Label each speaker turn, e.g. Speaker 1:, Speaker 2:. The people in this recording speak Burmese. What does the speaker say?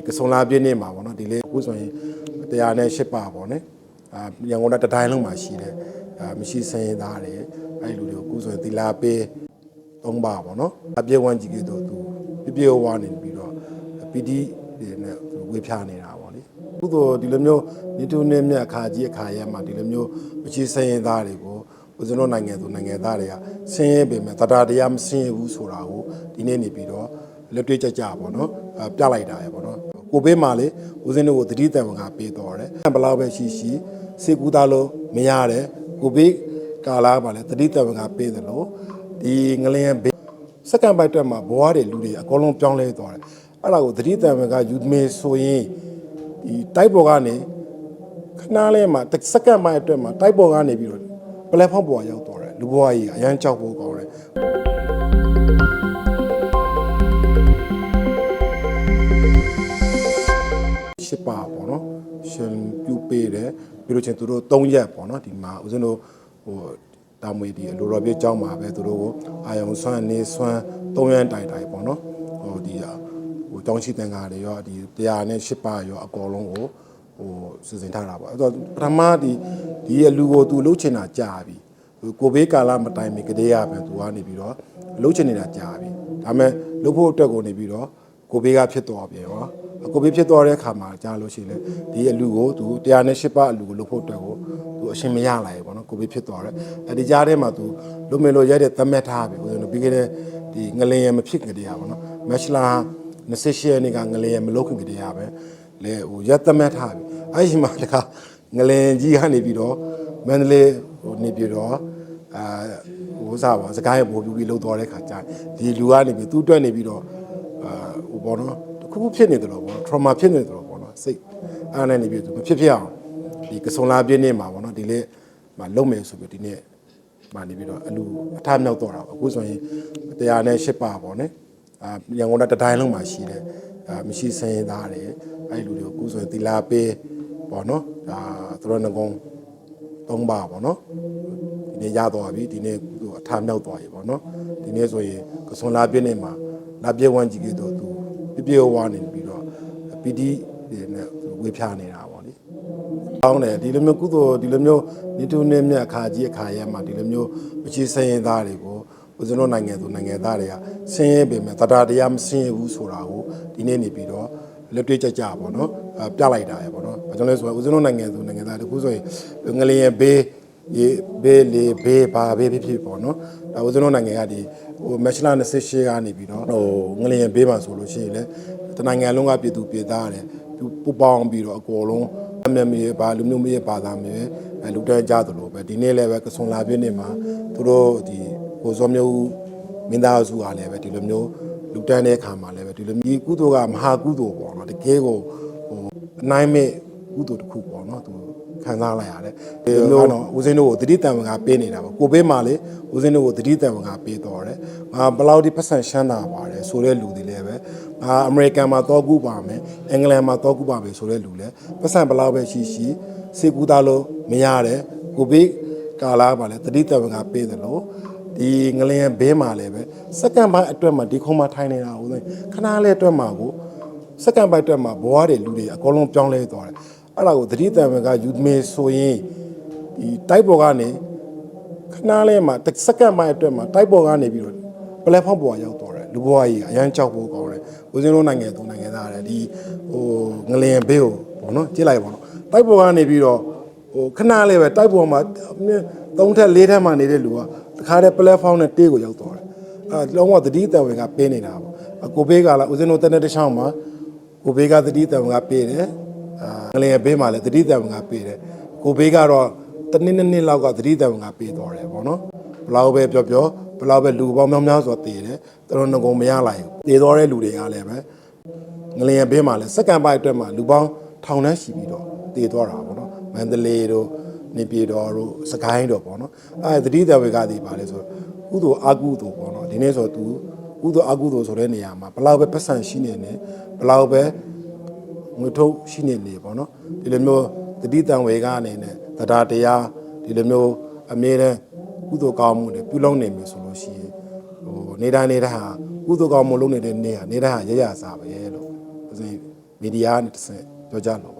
Speaker 1: ဒီကစုံလာပြည့်နေ့မှာပေါ့နော်ဒီလေးအခုဆိုရင်တရားနဲ့ရှစ်ပါပေါ့နော်အာရန်ကုန်တတိုင်းလုံးမှာရှိတယ်အာမရှိစရင်သားတွေအဲ့လူတွေကိုအခုဆိုရင်သီလာပေးသုံးပါပေါ့နော်အပြေဝမ်းကြီးကတော့သူပြပြဝါနေပြီးတော့ပီတီတွေနဲ့သူဝေဖျားနေတာပေါ့လေအခုတော့ဒီလိုမျိုးနေထုံနေမြတ်အခါကြီးအခါရဲမှာဒီလိုမျိုးမရှိစရင်သားတွေကိုဦးဇင်းတို့နိုင်ငံသူနိုင်ငံသားတွေကဆင်းရဲပေမဲ့တရားတရားမဆင်းရဲဘူးဆိုတာကိုဒီနေ့နေပြီးတော့လက်တွေ့ကြကြပေါ့နော်အာ ပြလိုက်တာရပေါ့နော်ကိုဘေးမှာလေဦးဇင်းတို့ကိုတတိတံဝန်ကပေးတော်တယ်ဘယ်လောက်ပဲရှိရှိစေကူသားလို့မရတယ်ကိုဘေးကာလာမှာလေတတိတံဝန်ကပေးတယ်လို့ဒီငလျင်ဘေးစက္ကန့်ပိုက်တက်မှာဘဝတွေလူတွေအကုန်လုံးပြောင်းလဲသွားတယ်အဲ့ဒါကိုတတိတံဝန်ကယူမေဆိုရင်ဒီတိုက်ပေါ်ကနေခဏလေးမှာတစ်စက္ကန့်ပိုင်းအတွက်မှာတိုက်ပေါ်ကနေပြီးတော့ platform ပေါ်ရောက်သွားတယ်လူဘဝကြီးကအရန်ကြောက်ဖို့ကော ပြီးလို့ချင်းသူတို့၃ရက်ပေါ့နော်ဒီမှာဦးဇင်းတို့ဟိုတာမွေဒီအလိုတော်ပြเจ้าမှာပဲသူတို့ကိုအာယုံဆွမ်းနေဆွမ်း၃ရက်တိုင်တိုင်ပေါ့နော်ဟိုဒီဟိုတောင်းရှိတန်ကားတွေရောဒီတရားနဲ့ရှစ်ပါရောအကောလုံးကိုဟိုစီစဉ်ထားတာပေါ့အဲ့တော့ပထမဒီဒီရဲ့လူကိုသူလှုပ်ချင်တာကြာပြီဟိုကိုဘေးကာလမတိုင်မီကလေးရပဲသူကနေပြီးတော့လှုပ်ချင်နေတာကြာပြီဒါပေမဲ့လှုပ်ဖို့အတွက်ကိုနေပြီးတော့ ကိုဘေးကဖြစ်တော်ပြန်ရောကိုဘေးဖြစ်သွားတဲ့အခါမှာကြားလို့ရှိရင်လေဒီအလူကိုသူ108ပါအလူကိုလုပ်ဖို့အတွက်ကိုသူအရှင်မရလာရေပေါ့နော်ကိုဘေးဖြစ်သွားတယ်အဲဒီကြားထဲမှာသူလုံမယ်လို့ရတဲ့သမက်ထားပြီဦးဇင်းတို့ပြီးခဲ့တဲ့ဒီငလင်ရမဖြစ်ကြတဲ့ဟာပေါ့နော်မက်ရှလာ28ရက်နေ့ကငလင်ရမလုပ်ခင်ကြတဲ့ဟာပဲလေဟိုရက်သမက်ထားပြီအဲဒီမှာတခါငလင်ကြီးကနေပြီးတော့မန္တလေးဟိုနေပြီးတော့အာဟိုစားပါစကားရပို့ပြီးလှုပ်သွားတဲ့ခါကျဒီလူကနေပြီးသူ့အတွက်နေပြီးတော့အာ ဟိုပေါ့နော်တစ်ခုခုဖြစ်နေတယ်လို့ပေါ့နော် trauma ဖြစ်နေတယ်လို့ပေါ့နော်စိတ်အားနဲ့နေပြီးသူမဖြစ်ဖြစ်အောင်ဒီကစုံလာပြည့်နေ့မှာပေါ့နော်ဒီလေးမှာလုံမယ်ဆိုပြီးဒီနေ့မှာနေပြီးတော့အလူအထမြောက်တော့တာပေါ့အခုဆိုရင်တရားနဲ့ရှစ်ပါပေါ့နော်အာရန်ကုန်တတိုင်းလုံးမှာရှိတယ်အာမရှိစရင်သားတွေအဲ့လူတွေကိုအခုဆိုရင်သီလာပေးပေါ့နော်ဒါသူတို့ငကုံသုံးပါပေါ့နော်ဒီနေ့ရသွားပြီဒီနေ့သူအထမြောက်သွားပြီပေါ့နော်ဒီနေ့ဆိုရင်ကစုံလာပြည့်နေ့မှာ လာပြည့်ဝမ်းကြီးကတော့သူပြပြဝါနေပြီးတော့ပီတီတွေနဲ့ဝေဖျားနေတာပေါ့လေ။ကောင်းတယ်ဒီလိုမျိုးကုသိုလ်ဒီလိုမျိုးနေထုံနေမြတ်အခါကြီးအခါရဲမှာဒီလိုမျိုးမချေစရင်သားတွေကိုဦးဇင်းတို့နိုင်ငံသူနိုင်ငံသားတွေကဆင်းရဲပေမဲ့တရားတရားမဆင်းရဲဘူးဆိုတာကိုဒီနေ့နေပြီးတော့လက်တွေ့ကြကြပေါ့နော်အပြလိုက်တာရပေါ့နော်။ဘာကြောင့်လဲဆိုတော့ဦးဇင်းတို့နိုင်ငံသူနိုင်ငံသားတခုဆိုရင်ငလျင်ဘေး ရေဘေးလေဘေးဘာဘေးဖြစ်ဖြစ်ပေါ့နော်။ဒါဦးဇင်းတို့နိုင်ငံကဒီဟိုမက်ရှလာ28ကနေပြီးတော့ဟိုငလျင်ဘေးမှာဆိုလို့ရှိရင်လေတနိုင်ငံလုံးကပြည်သူပြည်သားတယ်သူပူပေါင်းပြီးတော့အကောလုံးအမျက်မရပါလူမျိုးမရပါသားမျိုးအဲလူတဲကြသလိုပဲဒီနေ့လည်းပဲကစုံလာပြည့်နေ့မှာသူတို့ဒီကိုစောမျိုးမင်းသားစုအားလည်းပဲဒီလိုမျိုးလူတန်းတဲ့အခါမှာလည်းပဲဒီလိုမျိုးကုသိုလ်ကမဟာကုသိုလ်ပေါ့နော်တကယ်ကိုဟိုအနိုင်မဲ့ကုသိုလ်တစ်ခုပေါ့နော်သူ ခံစားလိုက်ရတယ်ဒီလိုတော့ဦးစင်းတို့ကိုတတိတံဝင်ကပေးနေတာပေါ့ကိုဘေးမှာလေဦးစင်းတို့ကိုတတိတံဝင်ကပေးတော်တယ်အာဘယ်လောက်ဒီပတ်စံရှမ်းတာပါတယ်ဆိုတဲ့လူတွေလည်းပဲအာအမေရိကန်မှာတော့ကူပါမယ်အင်္ဂလန်မှာတော့ကူပါမယ်ဆိုတဲ့လူလည်းပတ်စံဘယ်လောက်ပဲရှိရှိစေကူသားလို့မရတယ်ကိုဘေးကာလာမှာလည်းတတိတံဝင်ကပေးတယ်လို့ဒီငလျင်ဘေးမှာလည်းပဲစက္ကန့်ပိုင်းအတွက်မှာဒီခုံးမထိုင်နေတာဦးစင်းခဏလေးအတွက်မှာကိုစက္ကန့်ပိုက်တက်မှာဘဝတွေလူတွေအကုန်လုံးပြောင်းလဲသွားတယ် အဲ့ဒါကိုသတိတံဝင်ကယူမေဆိုရင်ဒီတိုက်ပေါ်ကနေခဏလေးမှာတစ်စက္ကန့်ပိုင်းအတွက်မှာတိုက်ပေါ်ကနေပြီးတော့ platform ပေါ်ရောက်သွားတယ်လူဘဝကြီးကအရန်ကြောက်ဖို့ကောင်းတယ်ဦးစင်းတို့နိုင်ငံသူနိုင်ငံသားတွေဒီဟိုငလျင်ဘေးကိုပေါ့နော်ကြည့်လိုက်ပါတော့တိုက်ပေါ်ကနေပြီးတော့ဟိုခဏလေးပဲတိုက်ပေါ်မှာသုံးထက်လေးထက်မှနေတဲ့လူကတခါတည်း platform နဲ့တေးကိုရောက်သွားတယ်အဲလုံးဝသတိတံဝင်ကပေးနေတာပေါ့အကိုဘေးကလာဦးစင်းတို့တက်တဲ့တစ်ချောင်းမှာကိုဘေးကသတိတံကပေးတယ်အာ ငလျင်ဘေးမှာလည်းသတိတံကပေးတယ်ကိုဘေးကတော့တစ်နှစ်နှစ်နှစ်လောက်ကသတိတံကပေးသွားတယ်ပေါ့နော်ဘလောက်ပဲပြောပြောဘလောက်ပဲလူပေါင်းများများဆိုတည်တယ်တော်တော်ငကုံမရလိုက်ဘူးတည်သွားတဲ့လူတွေကလည်းပဲငလျင်ဘေးမှာလည်းစက္ကန့်ပိုင်းအတွက်မှာလူပေါင်းထောင်နှန်းရှိပြီးတော့တည်သွားတာပေါ့နော်မန္တလေးတို့နေပြည်တော်တို့စကိုင်းတို့ပေါ့နော်အဲသတိတံဝေကတည်ပါလေဆိုကုသိုလ်အကုသိုလ်ပေါ့နော်ဒီနေ့ဆိုသူကုသိုလ်အကုသိုလ်ဆိုတဲ့နေရာမှာဘလောက်ပဲပတ်စံရှိနေနေဘလောက်ပဲ ငွေထုတ်ရှိနေနေပေါ့နော်ဒီလိုမျိုးတတိတံဝေကအနေနဲ့တရားတရားဒီလိုမျိုးအမြဲတမ်းကုသိုလ်ကောင်းမှုတွေပြုလုပ်နေမယ်ဆိုလို့ရှိရင်ဟိုနေတိုင်းနေတိုင်းဟာကုသိုလ်ကောင်းမှုလုပ်နေတဲ့နေ့ဟာနေတိုင်းဟာရရစားပဲလို့ဦးဇင်းမီဒီယာနဲ့တစ်ဆင့်ပြောကြလို့ပါ